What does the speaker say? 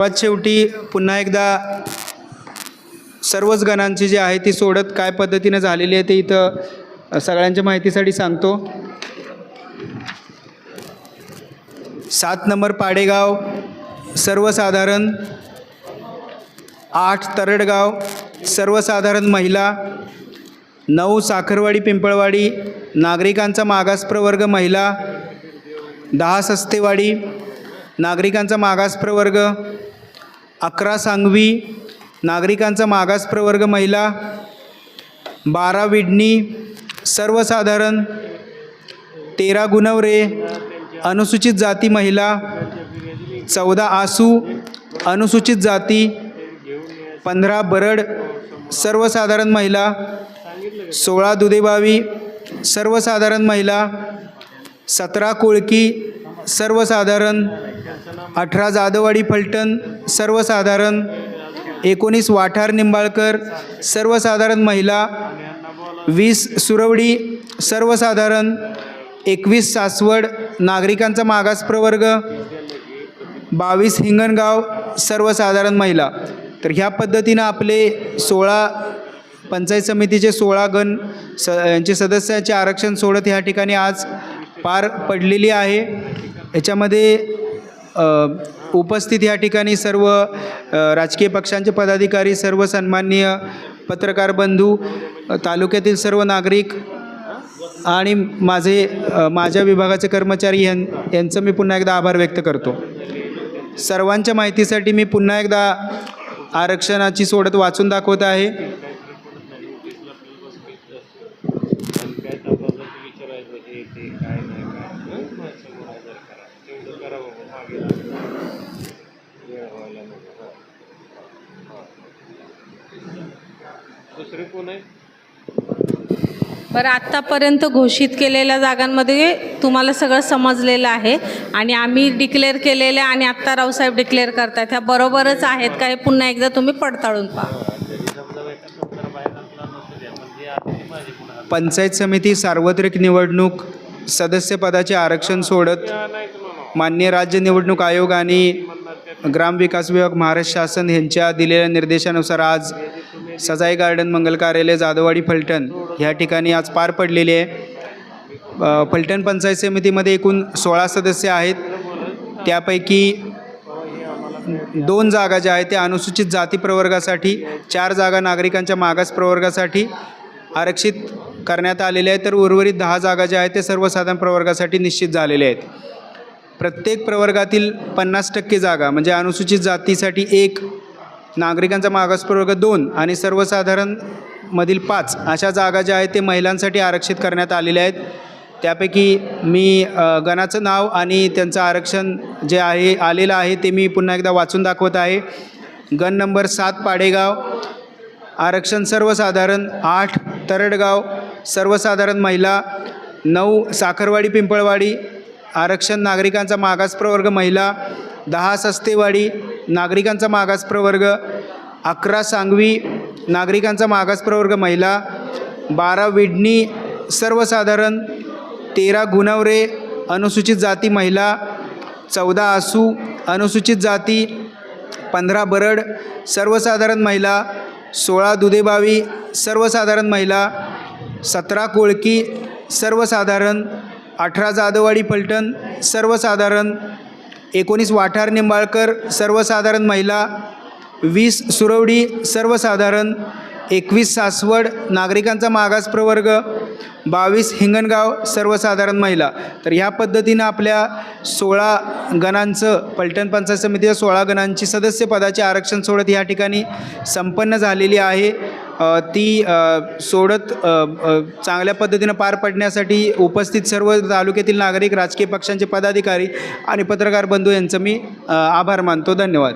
सर्वात शेवटी पुन्हा एकदा सर्वच गणांची जी आहे ती सोडत काय पद्धतीनं झालेली आहे ते इथं सगळ्यांच्या माहितीसाठी सांगतो. सात नंबर पाडेगाव सर्वसाधारण आठ तरडगाव सर्वसाधारण महिला नऊ साखरवाडी पिंपळवाडी नागरिकांचा मागास प्रवर्ग महिला दहा सस्तेवाडी नागरिकांचा मागास प्रवर्ग अकरा सांगवी नागरिकांचा मागास प्रवर्ग महिला बारा विडणी सर्वसाधारण तेरा गुणवरे अनुसूचित जाती महिला चौदा आसू अनुसूचित जाती पंधरा बरड सर्वसाधारण महिला सोळा दुधेबावी सर्वसाधारण महिला सतरा कोळकी सर्वसाधारण अठरा जादवाडी फलटण सर्वसाधारण एकोणीस वाठार निंबाळकर सर्वसाधारण महिला वीस सुरवडी सर्वसाधारण एकवीस सासवड नागरिकांचा मागास प्रवर्ग बावीस हिंगणगाव सर्वसाधारण महिला. तर ह्या पद्धतीनं आपले सोळा पंचायत समितीचे सोळा गण स यांचे सदस्याचे आरक्षण सोडत ह्या ठिकाणी आज पार पडलेली आहे. याच्यामध्ये उपस्थित या ठिकाणी सर्व राजकीय पक्षांचे पदाधिकारी सर्व सन्माननीय पत्रकार बंधू तालुक्यातील सर्व नागरिक आणि माझे माझ्या विभागाचे कर्मचारी यां यांचं मी पुन्हा एकदा आभार व्यक्त करतो. सर्वांच्या माहितीसाठी मी पुन्हा एकदा आरक्षणाची सोडत वाचून दाखवत आहे. तेवढं मागे. वेळ व्हायला नको. दुसरे कोण आहे बरं आत्तापर्यंत घोषित केलेल्या जागांमध्ये तुम्हाला सगळं समजलेलं आहे आणि आम्ही डिक्लेअर केलेल्या आणि आत्ता रावसाहेब डिक्लेअर करतायत. ह्या बरोबरच आहेत का हे पुन्हा एकदा तुम्ही पडताळून पहा. पंचायत समिती सार्वत्रिक निवडणूक सदस्यपदाचे आरक्षण सोडत मान्य राज्य निवडणूक आयोग आणि ग्रामविकास विभाग महाराष्ट्र शासन यांच्या दिलेल्या निर्देशानुसार आज सजाई गार्डन मंगल कार्यालय जाधववाडी फलटण ह्या ठिकाणी आज पार पडलेली आहे. फलटण पंचायत समितीमध्ये एकूण सोळा सदस्य आहेत. त्यापैकी दोन जागा ज्या आहेत त्या अनुसूचित जाती प्रवर्गासाठी चार जागा नागरिकांच्या मागास प्रवर्गासाठी आरक्षित करण्यात आलेल्या आहेत. तर उर्वरित दहा जागा ज्या आहेत ते सर्वसाधारण प्रवर्गासाठी निश्चित झालेल्या आहेत. प्रत्येक प्रवर्गातील पन्नास टक्के जागा म्हणजे अनुसूचित जातीसाठी एक नागरिकांचा मागास प्रवर्ग दोन आणि सर्वसाधारण मधील पाच अशा जागा ज्या आहेत ते महिलांसाठी आरक्षित करण्यात आलेल्या आहेत. त्यापैकी मी गणाचं नाव आणि त्यांचं आरक्षण जे आहे आलेलं आहे ते मी पुन्हा एकदा वाचून दाखवत आहे. गण नंबर सात पाडेगाव आरक्षण सर्वसाधारण आठ तरडगाव सर्वसाधारण महिला नऊ साखरवाडी पिंपळवाडी आरक्षण नागरिकांचा मागास प्रवर्ग महिला दहा सस्तेवाडी नागरिकांचा मागास प्रवर्ग अकरा सांगवी नागरिकांचा मागास प्रवर्ग महिला बारा विडणी सर्वसाधारण तेरा गुणवरे अनुसूचित जाती महिला चौदा आसू अनुसूचित जाती पंधरा बरड सर्वसाधारण महिला सोळा दुधेबावी सर्वसाधारण महिला सतरा कोळकी सर्वसाधारण अठरा जाधववाडी पलटण सर्वसाधारण एकोणीस वाठार निंबाळकर सर्वसाधारण महिला वीस सुरवडी सर्वसाधारण एकवीस सासवड नागरिकांचा मागास प्रवर्ग बावीस हिंगणगाव सर्वसाधारण महिला. तर ह्या पद्धतीनं आपल्या सोळा गणांचं पलटण पंचायत समितीच्या सोळा गणांची सदस्यपदाचे आरक्षण सोडत या ठिकाणी संपन्न झालेली आहे. ती सोडत चांगल्या पद्धतीनं पार पडण्यासाठी उपस्थित सर्व तालुक्यातील नागरिक राजकीय पक्षांचे पदाधिकारी आणि पत्रकार बंधू यांचं मी आभार मानतो. धन्यवाद.